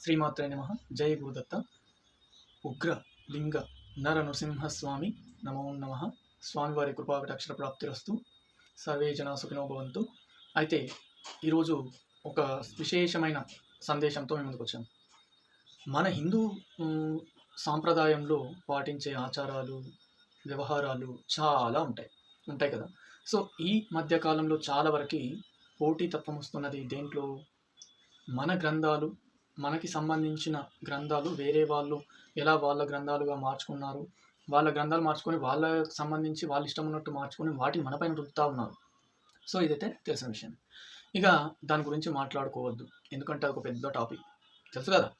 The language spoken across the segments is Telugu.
శ్రీమాత్రే నమ. జయ గురుదత్త. ఉగ్ర లింగ నర నృసింహస్వామి నమో నమ. స్వామివారి కృపాకటాక్షర ప్రాప్తిరస్తు. సర్వే జన సుఖినో భవంతు. అయితే ఈరోజు ఒక విశేషమైన సందేశంతో మేము ముందుకు వచ్చాము మన హిందూ సాంప్రదాయంలో పాటించే ఆచారాలు వ్యవహారాలు చాలా ఉంటాయి. ఉంటాయి కదా. సో ఈ మధ్యకాలంలో చాలా వరకు పోటీతత్వం వస్తున్నది దేంట్లో? మన గ్రంథాలు మనకి సంబంధించిన గ్రంథాలు వేరే వాళ్ళు ఎలా వాళ్ళ గ్రంథాలుగా మార్చుకున్నారు వాళ్ళ గ్రంథాలు మార్చుకొని వాళ్ళకి సంబంధించి వాళ్ళ ఇష్టం ఉన్నట్టు మార్చుకొని వాటిని మనపైన రుద్దుతా ఉన్నారు. సో ఇదైతే తెలిసిన విషయం. ఇక దాని గురించి మాట్లాడుకోవద్దు. ఎందుకంటే అది ఒక పెద్ద టాపిక్. తెలుసు కదా?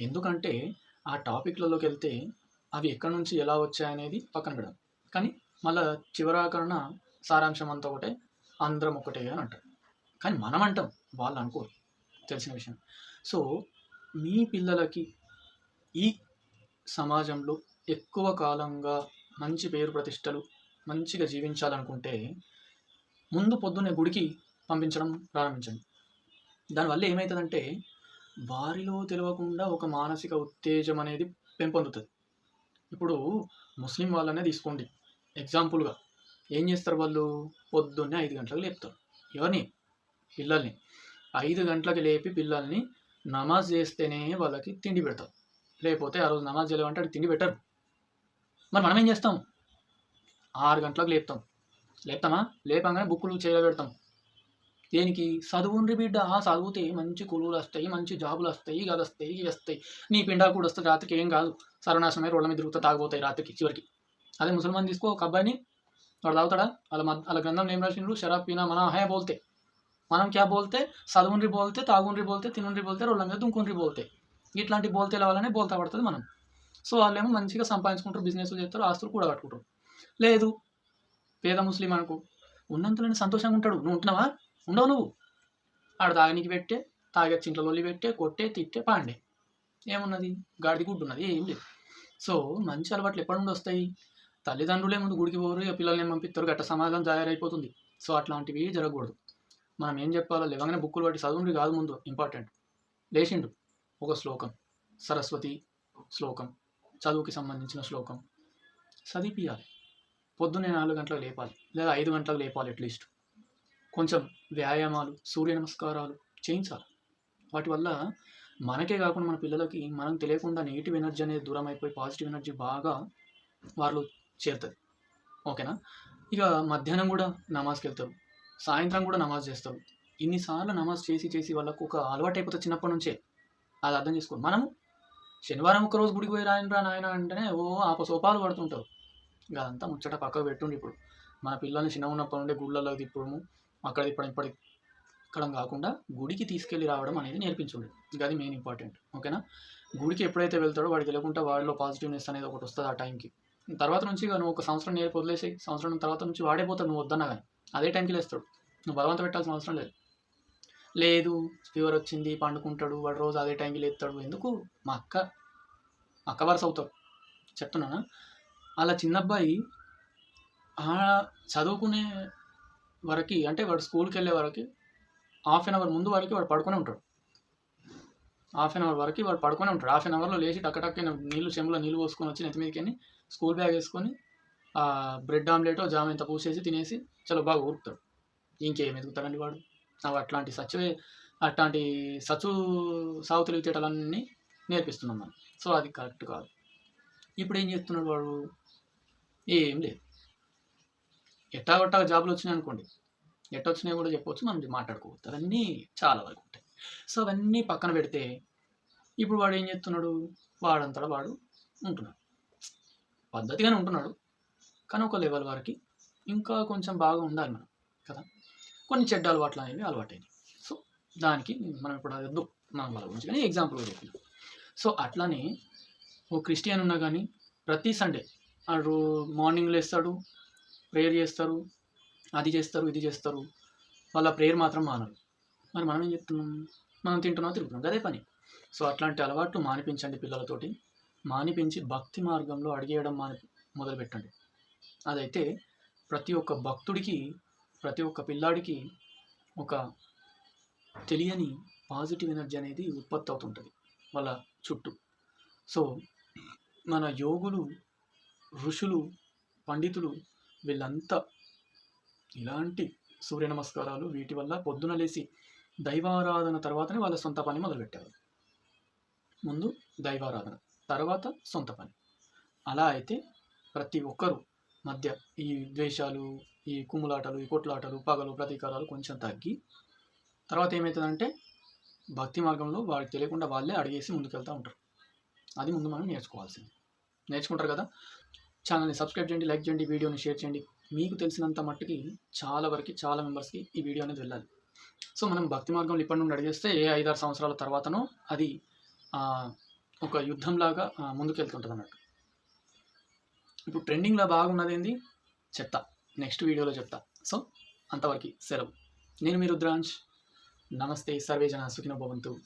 ఎందుకంటే ఆ టాపిక్లలోకి వెళ్తే అవి ఎక్కడి నుంచి ఎలా వచ్చాయనేది పక్కన పెడదాం. కానీ మళ్ళా చివరాకరణ సారాంశం అంతా ఒకటే అందరం ఒకటే అని అంటారు. కానీ మనం అంటాం వాళ్ళు అనుకోరు. తెలిసిన విషయం. సో మీ పిల్లలకి ఈ సమాజంలో ఎక్కువ కాలంగా మంచి పేరు ప్రతిష్టలు మంచిగా జీవించాలనుకుంటే ముందు పొద్దున్నే గుడికి పంపించడం ప్రారంభించండి. దానివల్ల ఏమవుతుందంటే వారిలో తెలియకుండా ఒక మానసిక ఉత్తేజం అనేది పెంపొందుతుంది. ఇప్పుడు ముస్లిం వాళ్ళనే తీసుకోండి. ఎగ్జాంపుల్గా ఏం చేస్తారు వాళ్ళు? పొద్దున్నే ఐదు గంటలకు లేపుతారు. ఎవరిని? పిల్లల్ని. ఐదు గంటలకు లేపి పిల్లల్ని నమాజ్ చేస్తేనే వాళ్ళకి తిండి పెడతారు. లేకపోతే ఆ రోజు నమాజ్ చేయలేమంటే అడిగి తిండి పెట్టరు. మరి మనం ఏం చేస్తాం? ఆరు గంటలకు లేపుతాం. లేపుతామా? లేపంగానే బుక్కులు చేయబెడతాం దేనికి? చదువుండ్రి బిడ్డ. ఆ చదివితే మంచి కొలువులు వస్తాయి మంచి జాబులు వస్తాయి ఇవి వస్తాయి ఇవి వస్తాయి. నీ పిండా కూడా వస్తుంది. రాత్రికి ఏం కాదు. సర్వనాశనమై రోడ్ల మీద తిరుగుతా తాగిపోతాయి రాత్రికి చివరికి. అదే ముసల్మాన్ తీసుకో ఒక అబ్బాయిని. వాడు తాగుతాడా? వాళ్ళ మధ్య వాళ్ళ గ్రంథం ఏం రాసిండ్రు? షరాబ్ పీనా మన హే బోల్తే. మనం క్యా బోల్తే? చదువుండ్రి బోల్తే తాగుండ్రి బోల్తే తినుండ్రి బోల్తే రోళ్ళ మీద దుంకుండ్రి బోల్తే. ఇట్లాంటి బోల్తేల వల్లనే బోల్తా పడుతుంది మనం. సో వాళ్ళేమో మంచిగా సంపాదించుకుంటారు బిజినెస్ చేస్తారు ఆస్తులు కూడా కట్టుకుంటారు. లేదు పేద ముస్లిం అనుకో. ఉన్నంతలోనే సంతోషంగా ఉంటాడు. నువ్వు ఉంటున్నావా? ఉండవు నువ్వు. ఆడ తాగనికి పెట్టే తాగే చింట్ల లొల్లి పెట్టే కొట్టే తిట్టే పాండే. ఏమున్నది? గాడిది గుడ్డు ఉన్నది ఏం లేదు. సో మంచి అలవాట్లు ఎప్పటి నుండి వస్తాయి? తల్లిదండ్రులే ముందు గుడికి పోరు ఇక పిల్లల్ని పంపిస్తారు? గట్ట సమాజం తయారైపోతుంది. సో అట్లాంటివి జరగకూడదు. మనం ఏం చెప్పాలో లేవగానే బుక్కులు పట్టి చదువుండి కాదు ముందు ఇంపార్టెంట్ లేచిండు ఒక శ్లోకం సరస్వతి శ్లోకం చదువుకి సంబంధించిన శ్లోకం. చదివిపియాలి. పొద్దున్నే నాలుగు గంటలకు లేపాలి లేదా ఐదు గంటలకు లేపాలి అట్లీస్ట్ కొంచెం వ్యాయామాలు సూర్య నమస్కారాలు చేయించాలి. వాటి వల్ల మనకే కాకుండా మన పిల్లలకి మనం తెలియకుండా నెగిటివ్ ఎనర్జీ అనేది దూరం అయిపోయి పాజిటివ్ ఎనర్జీ బాగా వాళ్ళు చేరుతుంది ఓకేనా? ఇక మధ్యాహ్నం కూడా నమాజ్కి వెళ్తారు. సాయంత్రం కూడా నమాజ్ చేస్తారు ఇన్నిసార్లు నమాజ్ చేసి చేసి వాళ్ళకు ఒక అలవాటు అయిపోతుంది చిన్నప్పటి నుంచే. అది అర్థం చేసుకోండి మనం శనివారం ఒక రోజు గుడికి పోయి రాయనరా నాయన అంటేనే ఓ ఆప సోపాలు పడుతుంటారు ఇక అదంతా ముచ్చట పక్కకు పెట్టుండి ఇప్పుడు. మన పిల్లల్ని చిన్న ఉన్నప్పటి నుండి గుళ్ళలో తిప్పడము అక్కడ తిప్పడం ఇప్పటి ఇక్కడ కాకుండా గుడికి తీసుకెళ్ళి రావడం అనేది నేర్పించండి ఇంకా అది మెయిన్ ఇంపార్టెంట్. ఓకేనా? గుడికి ఎప్పుడైతే వెళ్తాడో వాడికి తెలియకుండా వాడిలో పాజిటివ్నెస్ అనేది ఒకటి వస్తుంది ఆ టైంకి. తర్వాత నుంచి నువ్వు ఒక సంవత్సరం నేర్పు వదిలేసి సంవత్సరం తర్వాత నుంచి వాడే పోతాడు నువ్వు వద్దన్నా కానీ అదే టైంకి లేస్తాడు. నువ్వు బలవంత పెట్టాల్సిన అవసరం లేదు. లేదు ఫీవర్ వచ్చింది పండుకుంటాడు వాడు రోజు అదే టైంకి లేస్తాడు. ఎందుకు? మా అక్క అక్క వరుస అవుతాడు. చెప్తున్నానా? అలా చిన్న అబ్బాయి చదువుకునే వరకు అంటే వాడు స్కూల్కి వెళ్ళే వరకు హాఫ్ అన్ అవర్ ముందు వరకు వాడు పడుకొని ఉంటాడు. హాఫ్ అన్ అవర్ వరకు వాడు పడుకునే ఉంటాడు. హాఫ్ అన్ అవర్లో లేచి టక్కటక్క నీళ్ళు చెంబులో నీళ్ళు పోసుకొని వచ్చి నెత్తి మీదకి స్కూల్ బ్యాగ్ వేసుకొని బ్రెడ్ ఆమ్లెటో జామ్ ఇంత పూసేసి తినేసి చాలా బాగా ఊరుకుతాడు. ఇంకేం ఎదుగుతాడండి వాడు? నాకు అట్లాంటి సచ్వే అట్లాంటి సచు సాగు తెలివితేటలన్నీ నేర్పిస్తున్నాం మనం. సో అది కరెక్ట్ కాదు. ఇప్పుడు ఏం చేస్తున్నాడు వాడు? ఏం లేదు. ఎట్టా కొట్టా జాబులు వచ్చినాయి అనుకోండి. ఎట్ట వచ్చినాయి కూడా చెప్పవచ్చు మనం మాట్లాడుకోవచ్చు. అవన్నీ చాలా వరకు ఉంటాయి. సో అవన్నీ పక్కన పెడితే ఇప్పుడు వాడు ఏం చేస్తున్నాడు? వాడంతటా వాడు ఉంటున్నాడు. పద్ధతిగానే ఉంటున్నాడు. కానీ ఒక లెవెల్ వరకు ఇంకా కొంచెం బాగా ఉండాలి మనం కదా? కొన్ని చెడ్డ అలవాట్లు అనేవి అలవాటైనవి సో దానికి మనం ఇప్పుడు అదొద్దు మనం వాళ్ళ గురించి కానీ ఎగ్జాంపుల్గా చెప్పినాం. సో అట్లానే ఓ క్రిస్టియన్ ఉన్నా కానీ ప్రతి సండే వాడు మార్నింగ్ లేస్తాడు ప్రేయర్ చేస్తారు అది చేస్తారు ఇది చేస్తారు వాళ్ళ ప్రేయర్ మాత్రం మానరు. మరి మనం ఏం చెప్తున్నాం? మనం తింటున్నాం తిరుగుతున్నాం అదే పని. సో అట్లాంటి అలవాట్లు మానిపించండి పిల్లలతోటి. మానిపించి భక్తి మార్గంలో అడిగేయడం మాని మొదలుపెట్టండి. అదైతే ప్రతి ఒక్క భక్తుడికి ప్రతి ఒక్క పిల్లాడికి ఒక తెలియని పాజిటివ్ ఎనర్జీ అనేది ఉత్పత్తి అవుతుంటుంది వాళ్ళ చుట్టూ. సో మన యోగులు ఋషులు పండితులు వీళ్ళంతా ఇలాంటి సూర్య నమస్కారాలు వీటి వల్ల పొద్దున లేచి దైవారాధన తర్వాతనే వాళ్ళ సొంత పని మొదలుపెట్టారు. ముందు దైవారాధన తర్వాత సొంత పని. అలా అయితే ప్రతి ఒక్కరు మధ్య ఈ ద్వేషాలు ఈ కుమ్ములాటలు ఈ కొట్లాటలు పగలు ప్రతీకారాలు కొంచెం తగ్గి తర్వాత ఏమవుతుందంటే భక్తి మార్గంలో వాళ్ళకి తెలియకుండా వాళ్ళే అడిగేసి ముందుకెళ్తూ ఉంటారు. అది ముందు మనం నేర్చుకోవాల్సింది. నేర్చుకుంటారు కదా? ఛానల్ని సబ్స్క్రైబ్ చేయండి లైక్ చేయండి వీడియోని షేర్ చేయండి. మీకు తెలిసినంత మట్టుకి చాలా వరకు చాలా మెంబర్స్కి ఈ వీడియో అనేది వెళ్ళాలి. సో మనం భక్తి మార్గంలో ఇప్పటి నుండి అడిగేస్తే ఏ ఐదారు సంవత్సరాల తర్వాతనో అది ఒక యుద్ధంలాగా ముందుకెళ్తుంటుంది అన్నట్టు ఇప్పుడు ట్రెండింగ్లో బాగున్నది ఏంది చెప్తా. నెక్స్ట్ వీడియోలో చెప్తా. సో అంతవరకు సెలవు. నేను మీ రుద్రాంశ్ నమస్తే సర్వే జన సుఖినో భవంతు.